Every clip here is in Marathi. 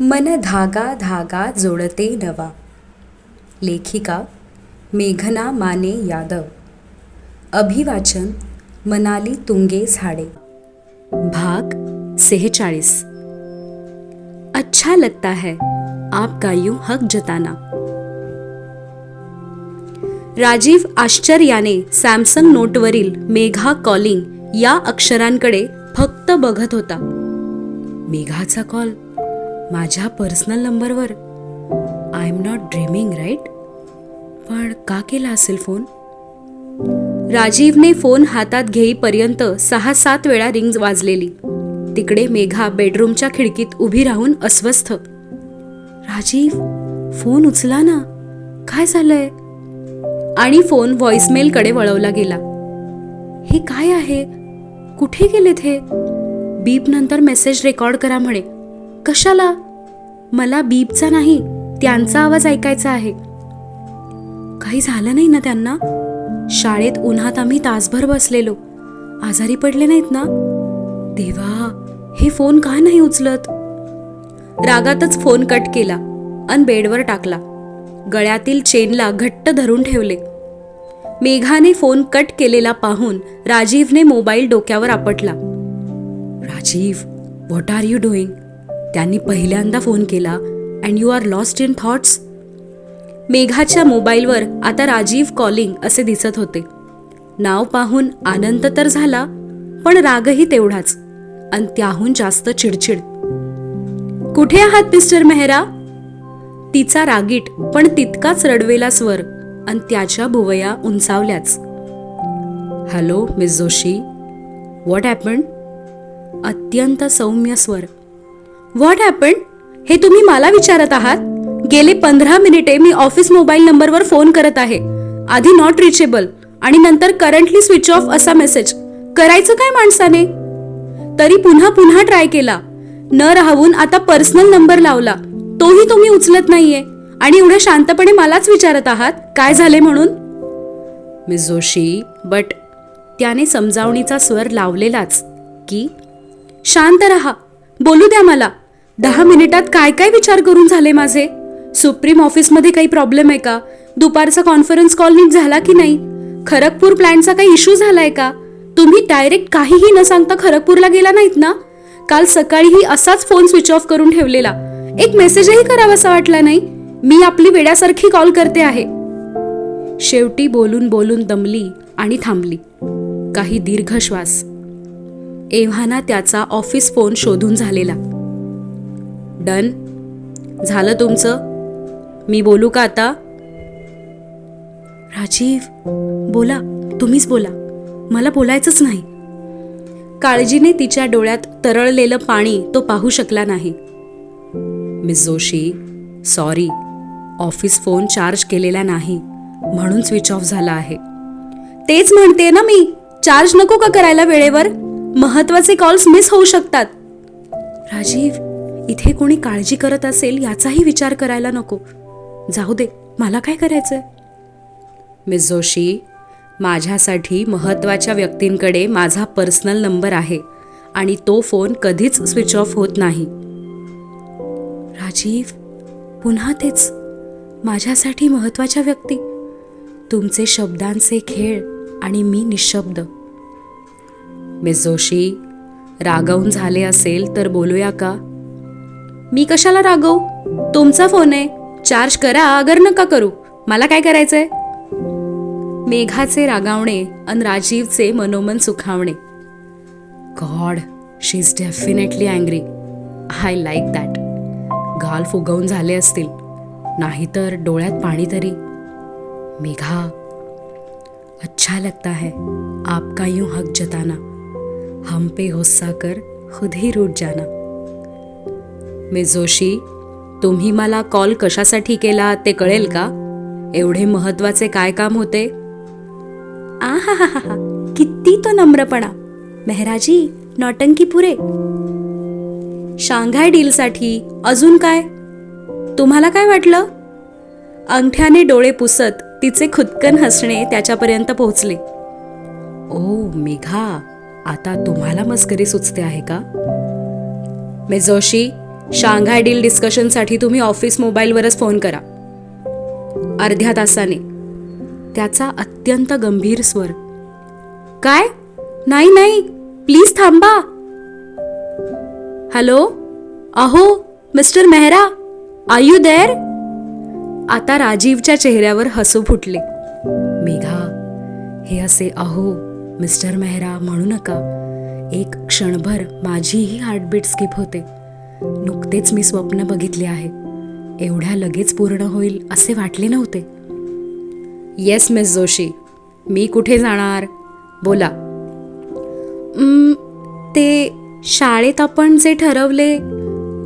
मन धागा धागा जोडते नवा. लेखिका मेघना माने यादव. अभिवाचन मनाली तुंगे झाडे. भाग सेहेचाळीस. अच्छा लगता है आपका यूं हक जताना. राजीव आश्चर्याने सॅमसंग नोटवरील मेघा कॉलिंग या अक्षरांकडे फक्त बघत होता. मेघाचा कॉल. माझ्या पर्सनल नंबरवर I am not dreaming right पण का केला असेल फोन राजीवने फोन हातात घेईपर्यंत सहा सात वेळा रिंग वाजलेली. तिकडे मेघा बेडरूमच्या खिडकीत उभी राहून अस्वस्थ. राजीव फोन उचला ना. काय झालंय? आणि फोन व्हॉइसमेलकडे वळवला गेला. हे काय आहे? कुठे गेलेत हे? बीप नंतर मेसेज रेकॉर्ड करा म्हणे. कशाला? मला बीपचा नाही त्यांचा आवाज ऐकायचा आहे. काही झालं नाही ना त्यांना? शाळेत उन्हात आम्ही तासभर बसलेलो. आजारी पडले नाहीत ना? देवा हे फोन का नाही उचलत? रागातच फोन कट केला अन बेडवर टाकला. गळ्यातील चेनला घट्ट धरून ठेवले. मेघाने फोन कट केलेला पाहून राजीवने मोबाईल डोक्यावर आपटला. Rajiv what are you doing त्यांनी पहिल्यांदा फोन केला and you are lost in thoughts मेघाच्या मोबाईलवर आता राजीव कॉलिंग असे दिसत होते. नाव पाहून आनंद तर झाला पण रागही तेवढाच आणि त्याहून जास्त चिडचिड. कुठे आहात मिस्टर मेहरा? तिचा रागीट पण तितकाच रडवेला स्वर आणि त्याच्या भुवया उंचावल्याच. Hello miss Joshi what happen अत्यंत सौम्य स्वर. व्हॉट हॅपन हे तुम्ही मला विचारत आहात? गेले पंधरा मिनिटे मी ऑफिस मोबाईल नंबरवर फोन करत आहे. आधी नॉट रिचेबल आणि नंतर करंटली स्विच ऑफ असा मेसेज करायचं काय माणसाने? तरी पुन्हा पुन्हा ट्राय केला. न राहून आता पर्सनल नंबर लावला. तोही तुम्ही उचलत नाहीये. आणि एवढ्या शांतपणे मलाच विचारत आहात? काय झाले म्हणून? मिस जोशी बट त्याने समजावणीचा स्वर लावलेलाच. की? शांत रहा. बोलू द्या मला. दहा मिनिटात काय काय विचार करून झाले माझे? सुप्रीम ऑफिसमध्ये काही प्रॉब्लेम आहे का? दुपारचा कॉन्फरन्स कॉल नीट झाला की नाही? खरगपूर प्लॅनचा काही इश्यू झालाय का? तुम्ही डायरेक्ट काहीही न सांगता खरगपूरला गेला नाहीत ना? काल सकाळीही असाच फोन स्विच ऑफ करून ठेवलेला. एक मेसेजही करावासा वाटला नाही? मी आपली वेड्यासारखी कॉल करते आहे. शेवटी बोलून बोलून दमली आणि थांबली. काही दीर्घ श्वास. एव्हाना त्याचा ऑफिस फोन शोधून झालेला. डन? झालं तुमचं? मी बोलू का आता? राजीव बोला तुम्हीच बोला. मला बोलायचंच नाही. काळजीने तिच्या डोळ्यात तरळलेलं पाणी तो पाहू शकला नाही. Miss Joshi sorry. Office phone charge केलेला नाही. म्हणून स्विच ऑफ झाला आहे. तेच म्हणते ना मी. चार्ज नको का करायला वेळेवर? महत्त्वाचे कॉल्स मिस होऊ शकतात. राजीव इथे कोणी काळजी करत असेल याचाही विचार करायला नको. जाऊ दे मला काय करायचंय? मिस जोशी माझ्यासाठी महत्त्वाच्या व्यक्तींकडे माझा पर्सनल नंबर आहे आणि तो फोन कधीच स्विच ऑफ होत नाही. राजीव पुन्हा तेच. माझ्यासाठी महत्त्वाच्या व्यक्ती. तुमचे शब्दांचे खेळ आणि मी निशब्द. मिस जोशी रागवून झाले असेल तर बोलूया का? मी कशाला रागवू? तुमचा फोन आहे. चार्ज करा अगर नका करू. मला काय करायचंय? मेघाचे रागावणे अन राजीवचे मनोमन सुखावणे. God she is definitely angry I like that गाल फुगवून झाले असतील. नाहीतर डोळ्यात पाणी तरी. मेघा अच्छा लगता है. आपका यूं हक जताना. हम पे गुस्सा कर खुद ही रूट जाना. मिस जोशी तुम्ही मला कॉल कशासाठी केला ते कळेल का? एवढे महत्त्वाचे काय काम होते? आहाहाहा किती तो नम्रपणा. मेहराजी नौटंकी पुरे शांघाय डीलसाठी अजून काय? तुम्हाला काय वाटलं? अंगठ्याने डोळे पुसत तिचे खुदकन हसणे त्याच्यापर्यंत पोहोचले. ओ मेघा आता तुम्हाला मस्करी सुचते आहे का? मे जोशी शांघाय डील डिस्कशनसाठी तुम्ही ऑफिस मोबाईलवरच फोन करा. अर्ध्या तासाने. त्याचा अत्यंत गंभीर स्वर. काय? नाही नाही. प्लीज थांबा. हॅलो? अहो mister Mehra are you there? आता राजीवच्या चेहऱ्यावर हसू फुटले. मेघा हे असे अहो मिस्टर मेहरा म्हणू नका. एक क्षणभर माझीही हार्टबीट स्किप होते. नुकतेच मी स्वप्न बघितले आहे. एवढ्या लगेच पूर्ण होईल असे वाटले नव्हते. येस मिस जोशी मी कुठे जाणार? बोला. ते शाळेत आपण जे ठरवले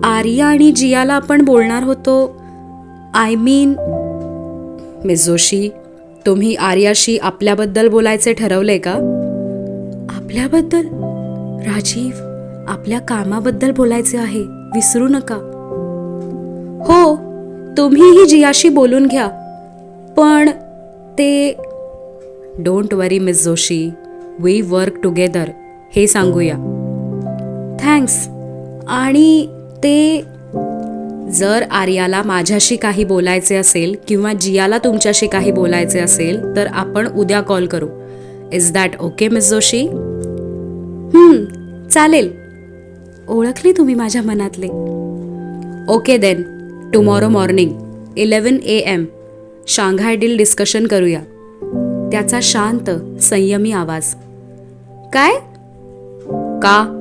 आर्या आणि जियाला आपण बोलणार होतो आय मीन मिस जोशी तुम्ही आर्याशी आपल्याबद्दल बोलायचे ठरवले का? आपल्याबद्दल? राजीव आपल्या कामाबद्दल बोलायचे आहे. विसरू नका. हो तुम्हीही जियाशी बोलून घ्या. पण ते don't worry miss Joshi we work together हे सांगूया. थँक्स आणि ते जर आर्याला माझ्याशी काही बोलायचे असेल किंवा जियाला तुमच्याशी काही बोलायचे असेल तर आपण उद्या कॉल करू. Is that okay miss Joshi चालेल. ओळखली तुम्ही माझ्या मनातले? Okay then tomorrow morning eleven A M Shanghai deal discussion करूया. त्याचा शांत संयमी आवाज. काय? का?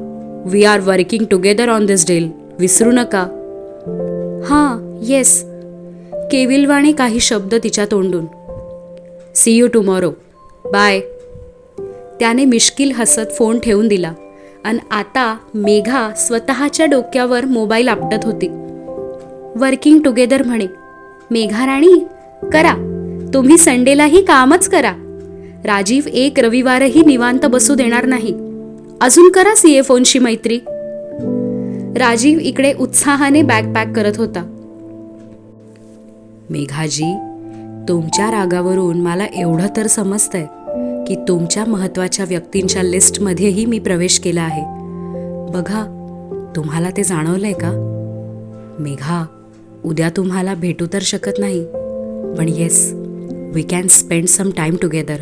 We are working together on this deal विसरू नका. हां येस केविलवाणे काही शब्द तिच्या तोंडून. सी यू टुमॉरो बाय त्याने मिश्किल हसत फोन ठेवून दिला. आणि आता मेघा स्वतःच्या डोक्यावर मोबाईल आपटत होती. वर्किंग टुगेदर म्हणे मेघा राणी करा. तुम्ही संडेलाही कामच करा. राजीव एक रविवारही निवांत बसू देणार नाही. अजून करा सीए फोनशी मैत्री. राजीव इकडे उत्साहाने बॅग पॅक करत होता. मेघाजी तुमच्या रागावरून मला एवढं तर समजतंय. की तुमच्या महत्त्वाच्या व्यक्तींच्या लिस्टमध्येही मी प्रवेश केला आहे. बघा तुम्हाला ते जाणवलंय का? मेघा उद्या तुम्हाला भेटू तर शकत नाही. पण yes we can spend some time together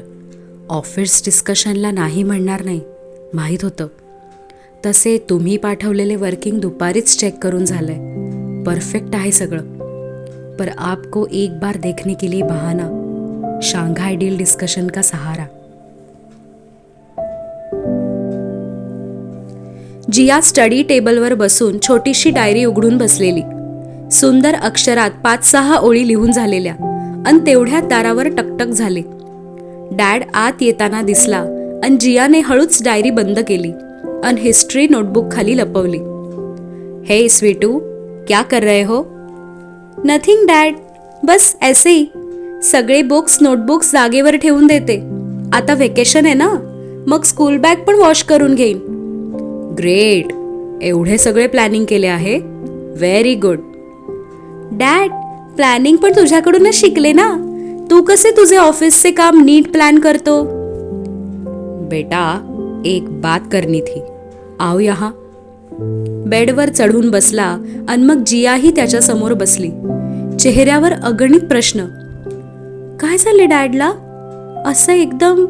office डिस्कशनला नाही म्हणणार नाही. माहीत होतं. तसे तुम्ही पाठवलेले वर्किंग दुपारीच चेक करून झालंय. परफेक्ट आहे सगळं. पर आपको एक बार देखने के लिए बहाना. शांघाई डील डिस्कशन का सहारा. जिया स्टडी टेबलवर बसून छोटीशी डायरी उघडून बसलेली. सुंदर अक्षरात पाच सहा ओळी लिहून झालेल्या अन तेवढ्यात दारावर टकटक झाले. डॅड आत येताना दिसला अन जियाने हळूच डायरी बंद केली अन हिस्ट्री नोटबुक खाली लपवली. हे स्वीटू क्या कर रहे हो? Nothing dad. बस ऐसे ही. सगळे बुक्स नोटबुक्स जागेवर ठेवून देते. आता व्हेकेशन आहे ना? मग स्कूल बॅग पण वॉश करून घेईन. ग्रेट एवढे सगळे प्लॅनिंग केले आहे. व्हेरी गुड डॅड प्लॅनिंग पण तुझ्याकडूनच शिकले ना? तू कसे तुझे ऑफिसचे काम नीट प्लॅन करतो? बेटा एक बात करनी थी. आओ यहाँ. बेडवर चढून बसला आणि मग जियाही त्याच्यासमोर बसली. चेहऱ्यावर अगणित प्रश्न. काय झाले डॅडला असं एकदम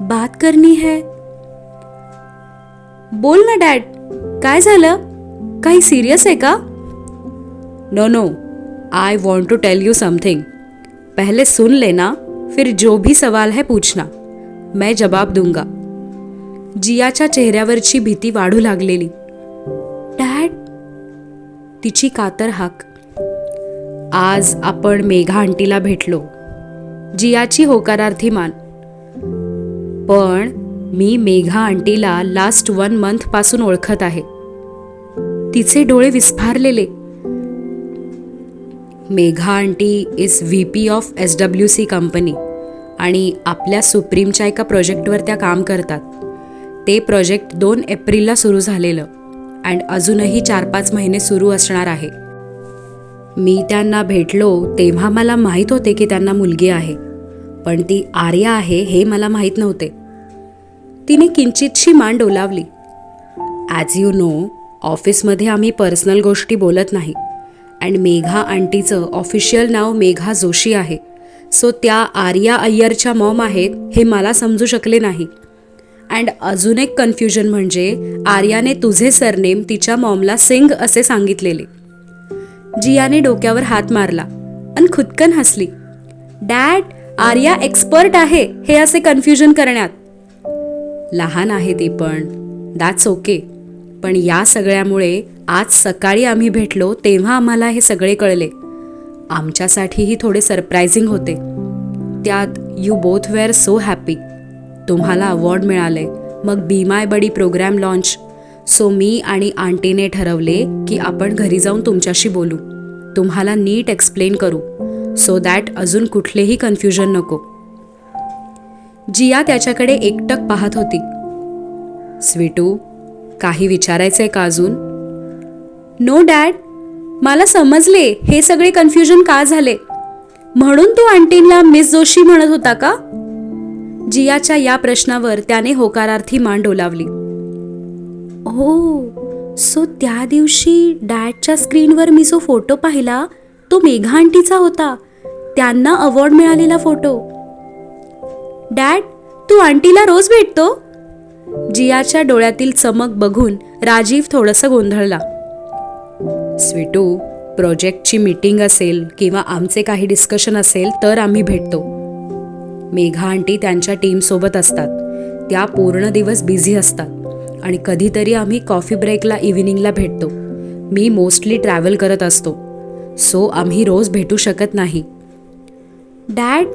बात करनी है? बोल ना डॅड काय झालं? काही सिरियस आहे का? No no I want to tell you something पहले सुन लेना फिर जो भी सवाल है पूछना. मैं जवाब दूंगा. जियाच्या चेहऱ्यावरची भीती वाढू लागलेली. डॅड तिची कातर हाक. आज आपण मेघा आंटीला भेटलो. जियाची होकारार्थी मान. पण मी मेघा आंटीला लास्ट वन मंथपासून ओळखत आहे. तिचे डोळे विस्फारलेले. Megha aunty is V P of S W C company आणि आपल्या सुप्रीमच्या एका प्रोजेक्टवर त्या काम करतात. ते प्रोजेक्ट दोन एप्रिलला सुरू झालेलं अँड अजूनही चार पाच महिने सुरू असणार आहे. मी त्यांना भेटलो तेव्हा मला माहीत होते की त्यांना मुलगी आहे पण ती आर्या आहे हे मला माहीत नव्हते. तिने किंचितशी मान डोलावली ॲज यू नो ऑफिसमध्ये आम्ही पर्सनल गोष्टी बोलत नाही. अँड मेघा आंटीचं ऑफिशियल नाव मेघा जोशी आहे. सो त्या आर्या अय्यरच्या मॉम आहेत हे मला समजू शकले नाही. अँड अजून एक कन्फ्युजन म्हणजे आर्याने तुझे सरनेम तिच्या मॉमला सिंग असे सांगितलेले. जियाने डोक्यावर हात मारला आणि खुदकन हसली. डॅड आर्या एक्सपर्ट आहे हे असे कन्फ्युजन करण्यात. लहान आहे ती पण. दॅट्स ओके पण या सगळ्यामुळे आज सकाळी आम्ही भेटलो तेव्हा आम्हाला हे सगळे कळले. आमच्यासाठीही थोडे सरप्रायझिंग होते. त्यात you both were so happy तुम्हाला अवॉर्ड मिळाले. मग be my buddy program launch so मी आणि आंटीने ठरवले की आपण घरी जाऊन तुमच्याशी बोलू. तुम्हाला नीट एक्सप्लेन करू. सो दॅट अजून कुठलेही कन्फ्युजन नको. जिया त्याच्याकडे एकटक पाहत होती. स्वीटू काही विचारायचंय का अजून? नो डॅड मला समजले. हे सगळे कन्फ्युजन का झाले? म्हणून तू आंटींना मिस जोशी म्हणत होता का? जियाच्या या प्रश्नावर त्याने होकारार्थी मान डोलावली. हो. सो त्या दिवशी डॅडच्या स्क्रीनवर मी जो फोटो पाहिला तो मेघा आंटीचा होता. त्यांना अवॉर्ड मिळालेला फोटो डॅड तू आंटीला रोज भेटतो? जियाच्या डोळ्यातील चमक बघून राजीव थोडंसं गोंधळला. स्वीटू प्रोजेक्टची मीटिंग असेल किंवा आमचे काही डिस्कशन असेल तर आम्ही भेटतो. मेघा आंटी त्यांच्या टीमसोबत असतात. त्या पूर्ण दिवस बिझी असतात आणि कधीतरी आम्ही कॉफी ब्रेकला इव्हिनिंगला भेटतो. मी मोस्टली ट्रॅव्हल करत असतो. सो आम्ही रोज भेटू शकत नाही. डॅड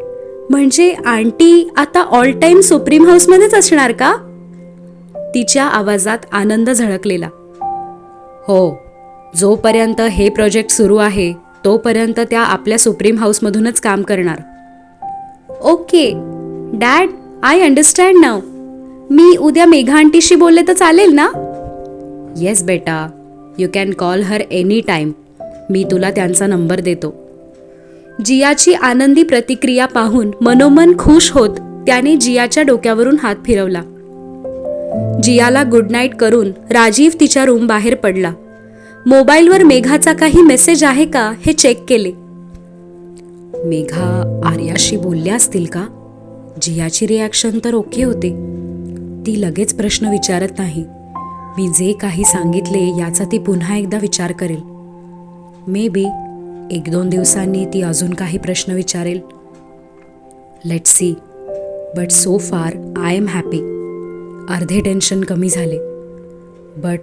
म्हणजे आंटी आता ऑल टाइम सुप्रीम हाऊसमध्येच असणार का? तिच्या आवाजात आनंद झळकलेला. हो जोपर्यंत हे प्रोजेक्ट सुरू आहे तोपर्यंत त्या आपल्या सुप्रीम हाऊसमधूनच काम करणार. ओके डॅड आय अंडरस्टँड नाव मी उद्या मेघा आंटीशी बोलले तर चालेल ना? येस बेटा. You can call her any time मी तुला त्यांचा नंबर देतो. जियाची आनंदी प्रतिक्रिया पाहून मनोमन खुश होत त्याने जियाच्या डोक्यावरून हात फिरवला. जियाला गुड नाईट करून राजीव तिच्या रूम बाहेर पडला. मोबाईलवर मेघाचा काही मेसेज आहे का हे चेक केले. मेघा आर्याशी बोलल्या असतील का? जियाची रिॲक्शन तर ओके होते. ती लगेच प्रश्न विचारत नाही. मी जे काही सांगितले याचा ती पुन्हा एकदा विचार करेल. मे बी एक दोन दिवसांनी ती अजून काही प्रश्न विचारेल. Let see but so far I am happy अर्धे टेन्शन कमी झाले. But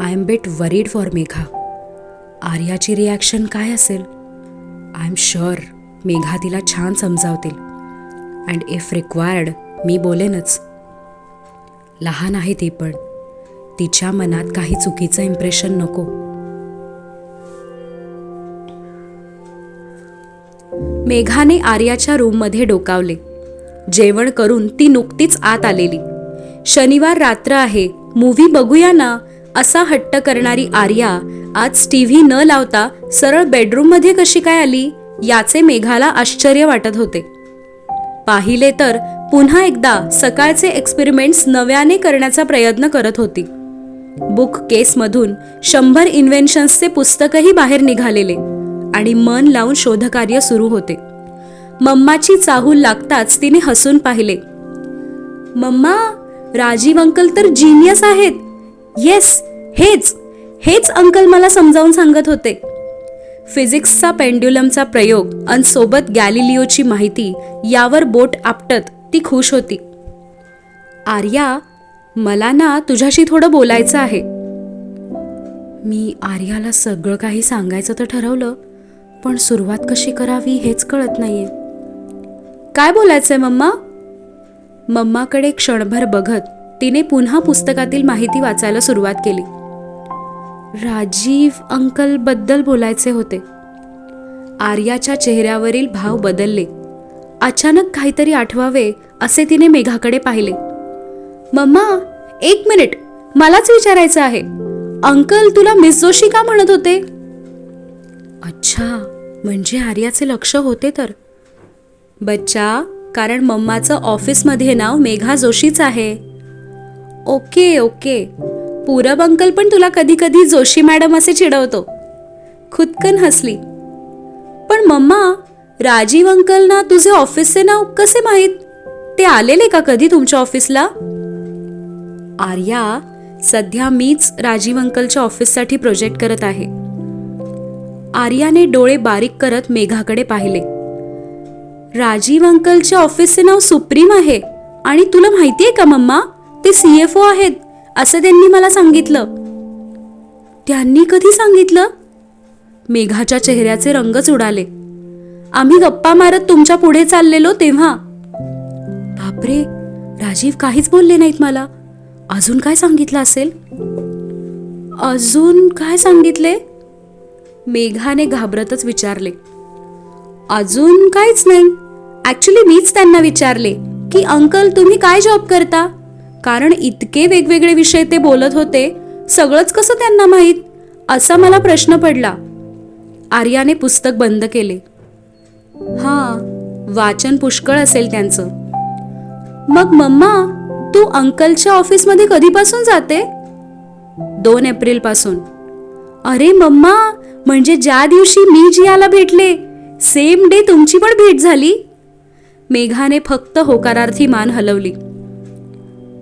I am bit worried for Megha आर्याची reaction काय असेल? आय एम शुअर मेघा तिला छान समजावतील. अँड इफ रिक्वायर्ड मी बोलेनच. लहान आहे ती पण. तिच्या मनात काही चुकीचं इम्प्रेशन नको. मेघाने आर्याच्या रूममध्ये डोकावले. जेवण करून ती नुकतीच आत आलेली. शनिवार रात्र आहे मूव्ही बघूया ना असा हट्ट करणारी आर्या आज टीव्ही न लावता सरळ बेडरूममध्ये कशी काय आली याचे मेघाला आश्चर्य वाटत होते. पाहिले तर पुन्हा एकदा सकाळचे एक्सपेरिमेंट्स नव्याने करण्याचा प्रयत्न करत होती. बुक केसमधून शंभर इन्व्हेन्शन्सचे पुस्तकही बाहेर निघालेले. आणि मन लावून शोधकार्य सुरू होते. मम्माची चाहूल लागताच तिने हसून पाहिले. मम्मा राजीव अंकल तर जिनियस आहेत. येस हेच हेच अंकल मला समजावून सांगत होते. फिजिक्सचा पेंड्युलमचा प्रयोग आणि सोबत गॅलिलिओची माहिती यावर बोट आपटत ती खुश होती. आर्या मला ना तुझ्याशी थोडं बोलायचं आहे. मी आर्याला सगळं काही सांगायचं तर ठरवलं. पण सुरुवात कशी करावी हेच कळत नाहीये. काय बोलायचंय मम्मा? मम्माकडे क्षणभर बघत तिने पुन्हा पुस्तकातील माहिती वाचायला सुरुवात केली. राजीव अंकलबद्दल बोलायचे होते. आर्याच्या चेहऱ्यावरील भाव बदलले. अचानक काहीतरी आठवावे असे तिने मेघाकडे पाहिले. मम्मा एक मिनिट मलाच विचारायचं आहे. अंकल तुला मिस जोशी का म्हणत होते? अच्छा म्हणजे आर्याचे लक्ष होते तर? बच्चा कारण मम्माचं ऑफिसमध्ये नाव मेघा जोशीच आहे. Okay okay. पूरब अंकल पण तुला कधी कधी जोशी मॅडम असे चिडवतो. खुदकन हसली. पण मम्मा राजीव अंकल ना तुझे ऑफिसचे नाव कसे माहीत? ते आलेले का कधी तुमच्या ऑफिसला? आर्या सध्या मीच राजीव अंकलच्या ऑफिससाठी प्रोजेक्ट करत आहे. आर्याने डोळे बारीक करत मेघाकडे पाहिले. राजीव अंकलच्या ऑफिसचे नाव सुप्रीम आहे आणि तुला माहिती आहे का मम्मा? ते सीएफओ आहेत असं त्यांनी मला सांगितलं. त्यांनी कधी सांगितलं? मेघाच्या चेहऱ्याचे रंगच उडाले. आम्ही गप्पा मारत तुमच्यापुढे चाललेलो तेव्हा. बापरे राजीव काहीच बोलले नाहीत मला. अजून काय सांगितलं असेल? अजून काय सांगितले? मेघाने घाबरतच विचारले. अजून काहीच नाही. ऍक्च्युली मीच त्यांना विचारले की अंकल तुम्ही काय जॉब करता? कारण इतके वेगवेगळे विषय ते बोलत होते सगळंच कसं त्यांना माहीत? असा मला प्रश्न पडला. आर्याने पुस्तक बंद केले. हां वाचन पुष्कळ असेल त्यांचं. मग मम्मा तू अंकलच्या ऑफिसमध्ये कधीपासून जाते? दोन एप्रिलपासून अरे मम्मा म्हणजे ज्या दिवशी मी जियाला भेटले सेम डे तुमची पण भेट झाली? मेघाने फक्त होकारार्थी मान हलवली.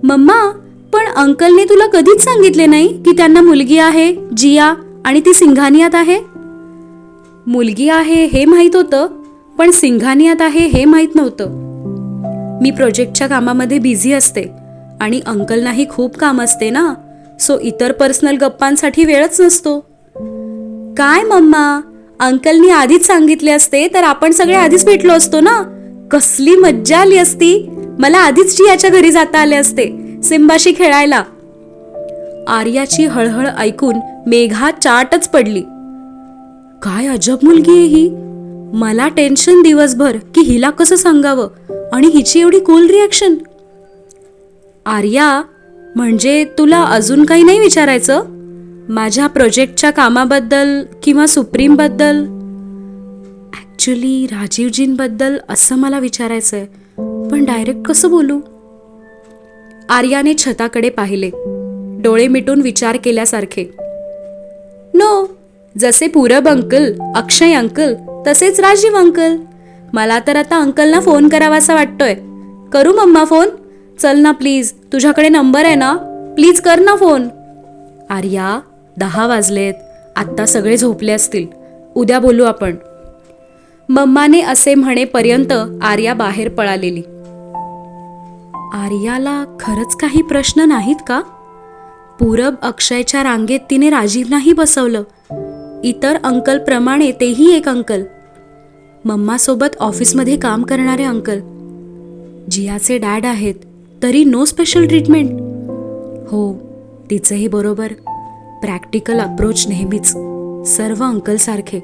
मम्मा पण अंकलने तुला कधीच सांगितले नाही की त्यांना मुलगी आहे जिया आणि ती सिंघानियात आहे? मुलगी आहे हे माहीत होतं पण सिंघानियात आहे हे माहीत नव्हतं. मी प्रोजेक्टच्या कामामध्ये बिझी असते आणि अंकलनाही खूप काम असते ना सो इतर पर्सनल गप्पांसाठी वेळच नसतो. काय मम्मा? अंकलनी आधीच सांगितले असते तर आपण सगळे आधीच भेटलो असतो ना? कसली मज्जा आली असती. मला आधीच जियाच्या घरी जाता आले असते सिंबाशी खेळायला. आर्याची हळहळ ऐकून मेघा चाटच पडली. काय अजब मुलगी आहे ही. मला टेन्शन दिवसभर की हिला कसं सांगावं आणि हिची एवढी कूल रिॲक्शन आर्या म्हणजे तुला अजून काही नाही विचारायचं? माझ्या प्रोजेक्टच्या कामाबद्दल किंवा सुप्रीमबद्दल? ॲक्च्युली राजीवजींबद्दल असं मला विचारायचं आहे पण डायरेक्ट कसं बोलू? आर्याने छताकडे पाहिले. डोळे मिटून विचार केल्यासारखे. नो जसे पूरब अंकल अक्षय अंकल तसेच राजीव अंकल. मला तर आता अंकलना फोन करावासा वाटतोय. करू मम्मा फोन? चल ना प्लीज तुझ्याकडे नंबर आहे ना? प्लीज कर ना फोन. आर्या दहा वाजलेत. आत्ता सगळे झोपले असतील. उद्या बोलू आपण. मम्माने असे म्हणेपर्यंत आर्या बाहेर पळालेली. आर्याला खरंच काही प्रश्न नाहीत का? पूरब अक्षयच्या रांगेत तिने राजीवनाही बसवलं. इतर अंकलप्रमाणे तेही एक अंकल. मम्मासोबत ऑफिसमध्ये काम करणारे अंकल. जियाचे डॅड आहेत तरी नो स्पेशल ट्रीटमेंट. हो तिचंही बरोबर. प्रॅक्टिकल अप्रोच नेहमीच. सर्व अंकलसारखे.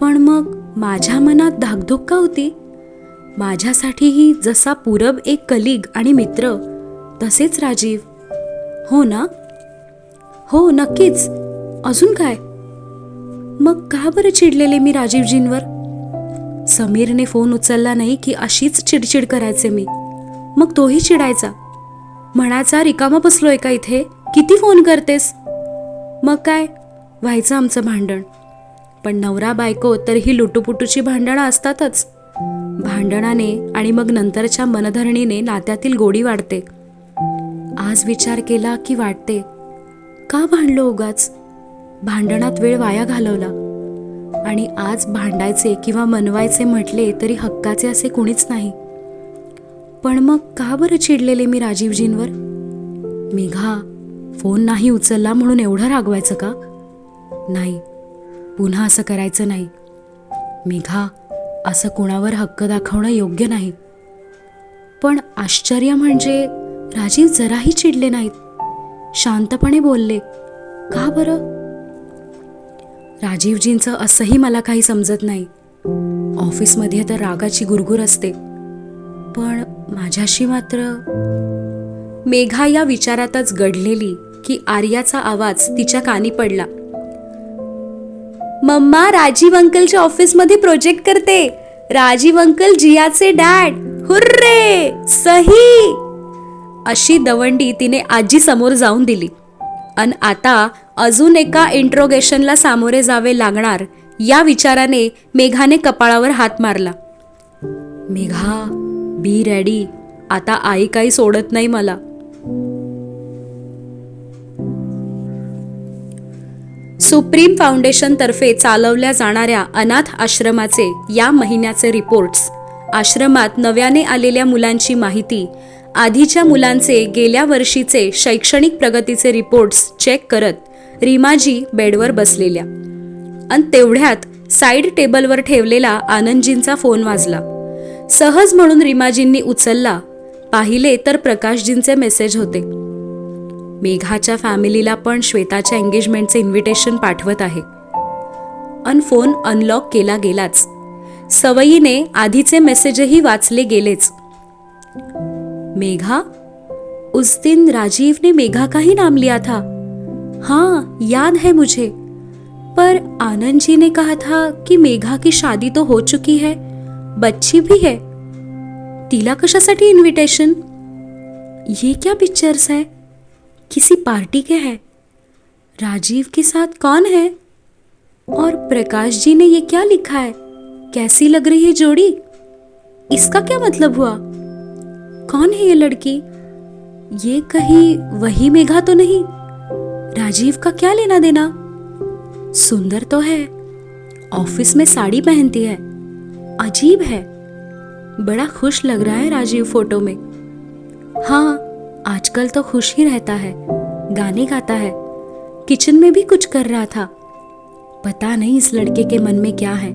पण मग माझ्या मनात धाकधूक का होती? माझ्यासाठीही जसा पूरब एक कलिग आणि मित्र तसेच राजीव. हो ना? हो नक्कीच. अजून काय? मग का बरं चिडलेले मी राजीवजींवर? समीरने फोन उचलला नाही की अशीच चिडचिड करायचे मी. मग तोही चिडायचा. म्हणायचा रिकामा बसलोय का इथे? किती फोन करतेस? मग काय? व्हायचं आमचं भांडण. पण नवरा बायको तर ही लुटूपुटूची भांडणं असतातच. भांडणाने आणि मग नंतरच्या मनधरणीने नात्यातील गोडी वाढते. आज विचार केला की वाटते का भांडलो उगाच? भांडणात वेळ वाया घालवला. आणि आज भांडायचे किंवा मनवायचे म्हटले तरी हक्काचे असे कुणीच नाही. पण मग का बरं चिडलेले मी राजीवजींवर? मेघा फोन नाही उचलला म्हणून एवढं रागवायचं का? नाही. पुन्हा असं करायचं नाही. मेघा असं कुणावर हक्क दाखवणं योग्य नाही. पण आश्चर्य म्हणजे राजीव जराही चिडले नाहीत. शांतपणे बोलले का बरं? राजीवजींचं असंही मला काही समजत नाही. ऑफिसमध्ये तर रागाची गुरगुर असते. पण माझ्याशी मात्र मेघा या विचारातच गडलेली. की आर्याचा आवाज तिच्या कानी पडला. मम्मा राजीव अंकलच्या ऑफिसमध्ये प्रोजेक्ट करते. राजीव अंकल जियाचे डॅड. हुर्रे! सही! अशी दवंडी तिने आजी समोर जाऊन दिली. अन आता अजून एका इंट्रोगेशनला सामोरे जावे लागणार. या विचाराने मेघाने कपाळावर हात मारला. मेघा बी रेडी आता आई काही सोडत नाही मला. सुप्रीम फाउंडेशनतर्फे चालवल्या जाणाऱ्या अनाथ आश्रमाचे या महिन्याचे रिपोर्ट्स. आश्रमात नव्याने आलेल्या मुलांची माहिती. आधीच्या मुलांचे गेल्या वर्षीचे शैक्षणिक प्रगतीचे रिपोर्ट्स चेक करत रीमाजी बेडवर बसलेल्या. अन तेवढ्यात साईड टेबलवर ठेवलेला आनंदजींचा फोन वाजला. सहज म्हणून रीमाजींनी उचलला. पाहिले तर प्रकाशजींचे मेसेज होते. मेघाच्या फॅमिलीला पण श्वेताच्या एंगेजमेंटचे इन्व्हिटेशन पाठवत आहे. अन फोन अनलॉक केला गेलाच. सवयीने आधीचे मेसेजही वाचले गेलेच. मेघा? उस दिन राजीव ने मेघा का ही नाम लिया था? हाँ याद है मुझे। पर आनंद जी ने कहा था कि मेघा की शादी तो हो चुकी है। बच्ची भी है। तिला कशासाठी इन्विटेशन ये क्या पिक्चर्स है? किसी पार्टी के है। राजीव के साथ कौन है? और प्रकाश जी ने ये क्या लिखा है? कैसी लग रही है जोड़ी? इसका क्या मतलब हुआ? कौन है ये लड़की? ये कहीं वही मेघा तो नहीं। राजीव का क्या लेना देना? सुंदर तो है। ऑफ़िस में साड़ी पहनती है। अजीब है। बड़ा खुश लग रहा है राजीव फ़ोटो में। हाँ आजकल तो खुश ही रहता है, गाने गाता है, किचन में भी कुछ कर रहा था। पता नहीं इस लड़के के मन में क्या है।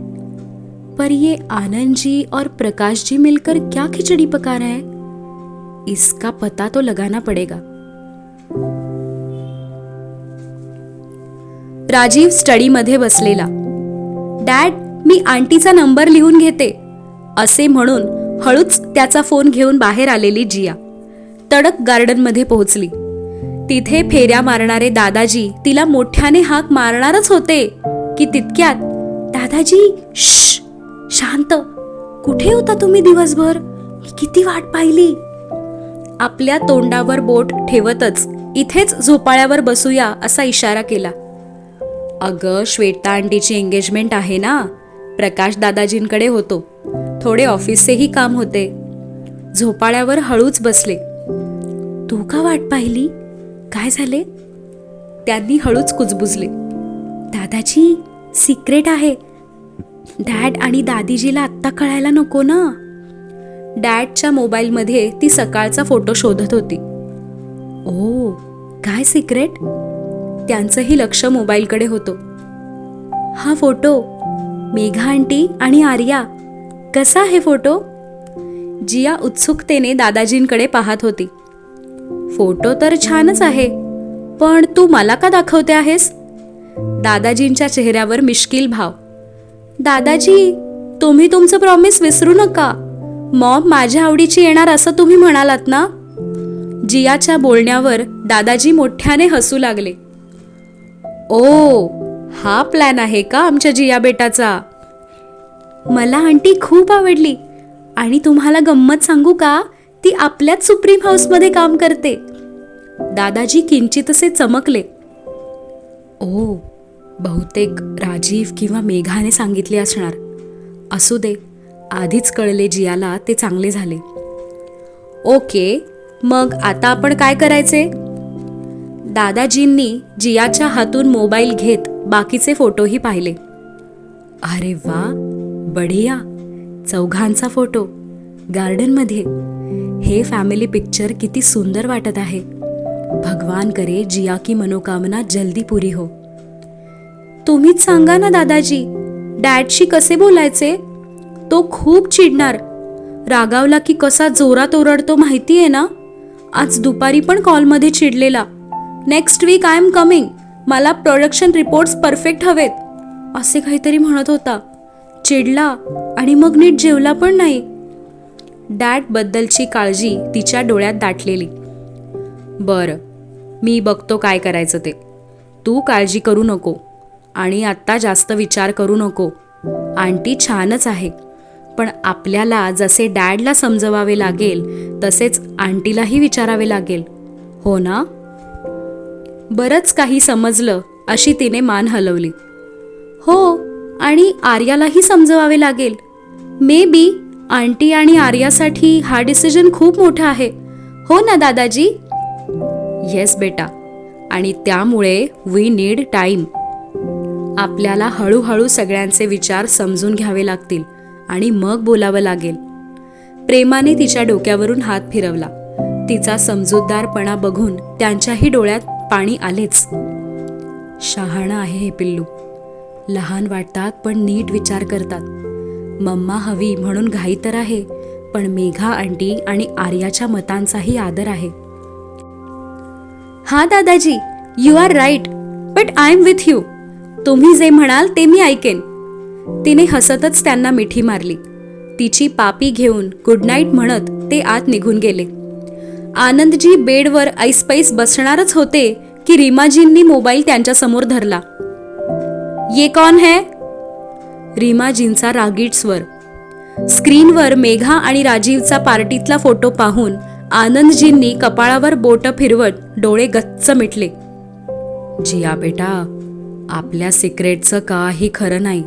पर ये आनंद जी और प्रकाश जी मिलकर क्या खिचड़ी पका रहे हैं? इसका पता तो लगाना पड़ेगा। राजीव स्टडीमध्ये बसलेला डॅड, मी आंटीचा नंबर लिहून घेते. असे म्हणून हळूच त्याचा फ़ोन घेऊन बाहेर आलेली जिया. तडक गार्डनमध्ये पोहोचली. तिथे फेऱ्या मारणारे दादाजी तिला मोठ्याने हाक मारणारच होते की तितक्यात दादाजी श्श शांत कुठे होता तुम्ही दिवसभर? मी किती वाट पाहिली. आपल्या तोंडावर बोट ठेवतच इथेच झोपाळ्यावर बसूया असा इशारा केला. अगं श्वेता आंटीची एंगेजमेंट आहे ना? प्रकाश दादाजींकडे होतो. थोडे ऑफिसचेही काम होते. झोपाळ्यावर हळूच बसले. तू का वाट पाहिली? काय झाले? त्यांनी हळूच कुजबुजले. दादाजी सिक्रेट आहे. डॅड आणि दादीजीला आत्ता कळायला नको ना? डॅडच्या मोबाईलमध्ये ती सकाळचा फोटो शोधत होती. ओ काय सिक्रेट त्यांचंही लक्ष मोबाईलकडे होतं. हा फोटो मेघा आंटी आणि आर्या. कसा आहे फोटो जिया उत्सुकतेने दादाजींकडे पाहत होती. फोटो तर छानच आहे. पण तू मला का दाखवते आहेस? दादाजींच्या चेहऱ्यावर मिश्किल भाव. दादाजी तुम्ही तुमचं प्रॉमिस विसरू नका. मॉम माझ्या आवडीची येणार असं तुम्ही म्हणालात ना? जियाच्या बोलण्यावर दादाजी मोठ्याने हसू लागले. ओ हा प्लॅन आहे का आमच्या जिया बेटाचा? मला आंटी खूप आवडली. आणि तुम्हाला गंमत सांगू का? ती आपल्याच सुप्रीम हाऊसमध्ये काम करते. दादाजी किंचित असे चमकले. ओ बहुतेक राजीव किंवा मेघाने सांगितले असणार. असू दे आधीच कळले जियाला ते चांगले झाले. ओके मग आता आपण काय करायचे? दादाजींनी जियाच्या हातून मोबाईल घेत बाकीचे फोटोही पाहिले. अरे वा बढिया. चौघांचा फोटो. गार्डनमध्ये. हे फॅमिली पिक्चर किती सुंदर वाटत आहे. भगवान करे जिया की मनोकामना जल्दी पुरी हो. तुम्हीच सांगा ना दादाजी डॅडशी कसे बोलायचे? तो खूप चिडणार. रागावला की कसा जोरात ओरडतो माहिती आहे ना? आज दुपारी पण कॉलमध्ये चिडलेला. Next week I am coming मला प्रोडक्शन रिपोर्ट्स परफेक्ट हवेत. असे काहीतरी म्हणत होता. चिडला आणि मग नीट जेवला पण नाही. डॅडबद्दलची काळजी तिच्या डोळ्यात दाटलेली. बरं मी बघतो काय करायचं ते. तू काळजी करू नको आणि आत्ता जास्त विचार करू नको. आंटी छानच आहे पण आपल्याला जसे डॅडला समजवावे लागेल तसेच आंटीलाही विचारावे लागेल. हो ना? बरंच काही समजलं अशी तिने मान हलवली. हो आणि आर्यालाही समजवावे लागेल. मे बी आंटी आणि आर्यासाठी हा डिसिजन खूप मोठा आहे. हो ना दादाजी? येस बेटा. आणि त्यामुळे वी नीड टाईम आपल्याला हळूहळू सगळ्यांचे विचार समजून घ्यावे लागतील आणि मग बोलावं लागेल. प्रेमाने तिच्या डोक्यावरून हात फिरवला. तिचा समजूतदारपणा बघून त्यांच्याही डोळ्यात पाणी आलेच. शहाणा आहे हे पिल्लू. लहान वाटतात पण नीट विचार करतात. मम्मा हवी म्हणून घाई तर आहे पण मेघा आंटी आणि आर्याच्या मतांचाही आदर आहे. हा Dadaji you are right but I am with you तुम्ही जे म्हणाल ते मी ऐकेन. तिने हसतच त्यांना मिठी मारली. तिची पापी घेऊन गुड नाईट म्हणत ते आत निघून गेले. आनंदजी बेडवर ऐसपैस बसणारच होते की रीमाजींनी मोबाईल त्यांच्यासमोर धरला. ये कौन है? रीमाजींचा रागीट स्वर. स्क्रीनवर मेघा आणि राजीवचा पार्टीतला फोटो पाहून आनंदजींनी कपाळावर बोट फिरवत डोळे गच्च मिटले. जिया बेटा आपल्या सिक्रेटचं काही खरं नाही.